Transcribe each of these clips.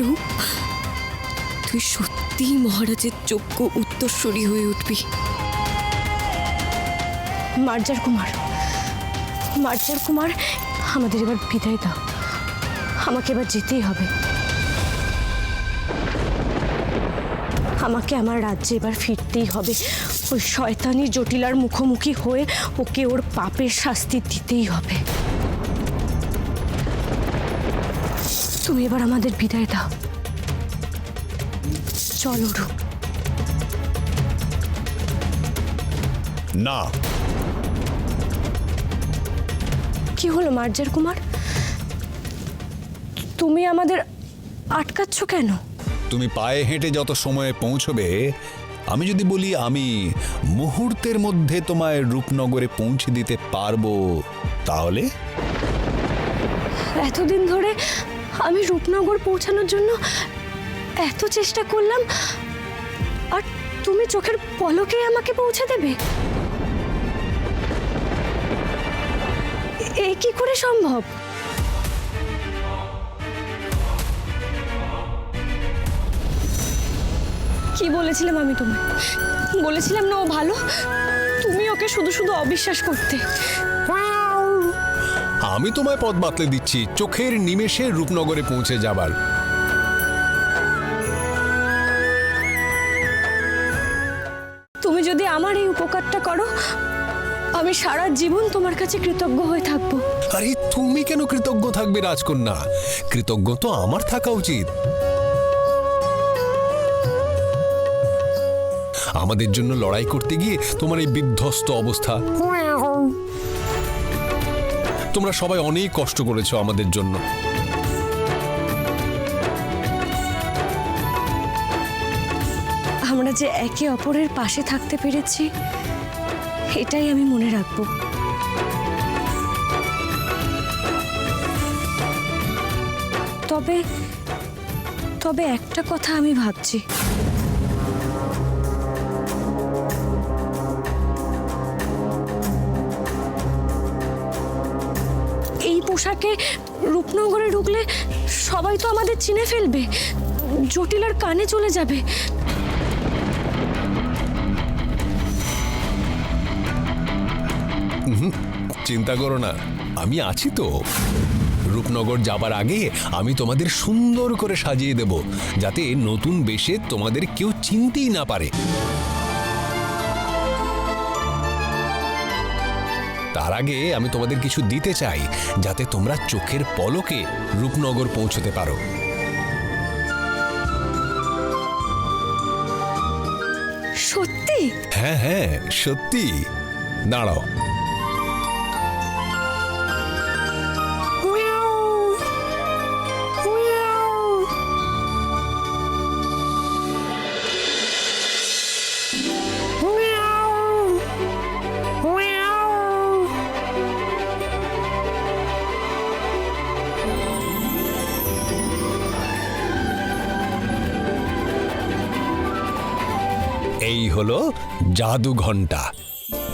রূপ তুই সত্যিই মহারাজের যোগ্য উত্তরসূরি হয়ে উঠবি। মার্জার কুমার মার্জার কুমার, আমাদের এবার বিদায় দাও। আমাকে এবার যেতেই হবে। আমাকে আমার রাজ্যে এবার ফিরতেই হবে। ওই শয়তানি জটিলার মুখোমুখি হয়ে ওকে ওর পাপের শাস্তি দিতেই হবে। তুমি এবার আমাদের বিদায় দাও। চলো রূপ না। কি হলো মার্জার কুমার? তুমি আমাদের আটকাচ্ছ কেন? তুমি পায়ে হেঁটে যত সময়ে পৌঁছবে আমি যদি বলি আমি মুহূর্তের মধ্যে তোমায় রূপনগরে পৌঁছে দিতে পারব তাহলে? এতদিন ধরে আমি রূপনগর পৌঁছানোর জন্য এত চেষ্টা করলাম, আর তুমি চোখের পলকেই আমাকে পৌঁছে দেবে? এ- কি করে সম্ভব? কি বলেছিলাম আমি তোমায়? বলেছিলাম না ও ভালো? তুমি ওকে শুধু শুধু অবিশ্বাস করতে। আমি তোমায় পথ বাতলে দিচ্ছি। চোখের নিমেষে রূপনগরে পৌঁছে যাবার। তুমি যদি আমার এই উপকারটা করো আমি সারা জীবন তোমার কাছে কৃতজ্ঞ হয়ে থাকব। আরে তুমি কেন কৃতজ্ঞ থাকবে রাজকন্যা? কৃতজ্ঞ তো আমার থাকা উচিত। আমাদের জন্য লড়াই করতে গিয়ে তোমার এই বিধ্বস্ত অবস্থা। তোমরা সবাই অনেক কষ্ট করেছ আমাদের জন্য। আমরা যে একে অপরের পাশে থাকতে পেরেছি, এটাই আমি মনে রাখব। তবে তবে একটা কথা আমি ভাবছি। পোশাকে রূপনগরে ঢুকলে সবাই তো আমাদের চিনে ফেলবে। জটিলার কানে চলে যাবে। চিন্তা করো না, আমি আছি তো। রূপনগর যাবার আগে আমি তোমাদের সুন্দর করে সাজিয়ে দেব, যাতে নতুন বেশে তোমাদের কেউ চিনতেই না পারে। তার আগে আমি তোমাদের কিছু দিতে চাই যাতে তোমরা চোখের পলকে রূপনগর পৌঁছতে পারো। সত্যি? হ্যাঁ হ্যাঁ সত্যি। দাঁড়াও। এই হলো জাদু ঘণ্টা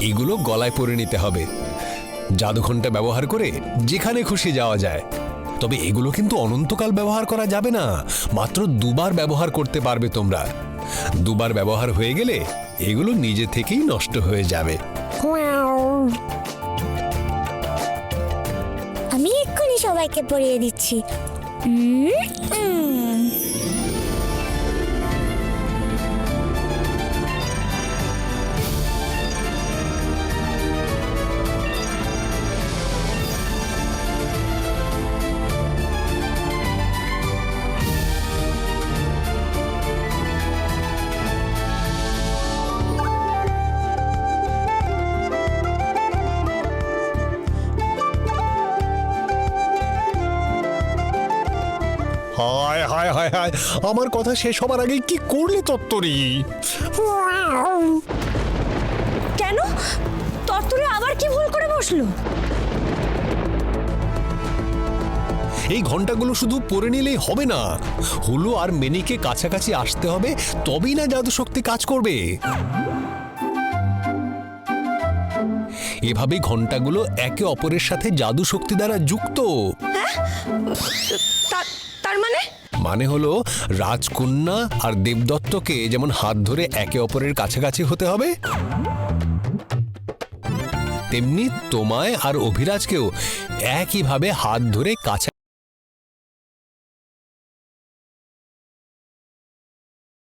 এগুলো গলায় পরে নিতে হবে। জাদু ঘণ্টা ব্যবহার করে যেখানে খুশি যাওয়া যায়। তবে এগুলো কিন্তু অনন্তকাল ব্যবহার করা যাবে না। মাত্র দুবার ব্যবহার করতে পারবে তোমরা। দুবার ব্যবহার হয়ে গেলে এগুলো নিজে থেকেই নষ্ট হয়ে যাবে। আমি এক্ষুনি সবাইকে পড়িয়ে দিচ্ছি। হায় হায় হায় হায়। আমার কথা শেষ হবার আগে কি করলে তত্তরি? কেন? তরতরে আবার কি ভুল করে বসল? এই ঘন্টাগুলো শুধু পরে নিলেই হবে না। হুলু আর মেনিকে কাছাকাছি আসতে হবে তবেই না জাদু শক্তি কাজ করবে। এভাবেই ঘন্টাগুলো একে অপরের সাথে জাদু শক্তি দ্বারা যুক্ত। তার- মানে? মানে হলো রাজকন্যা আর দেবদত্তকে যেমন হাত ধরে একে অপরের কাছাকাছি হতে হবে, তেমনি তোমায় আর অভিরাজকেও একইভাবে হাত ধরে কাছে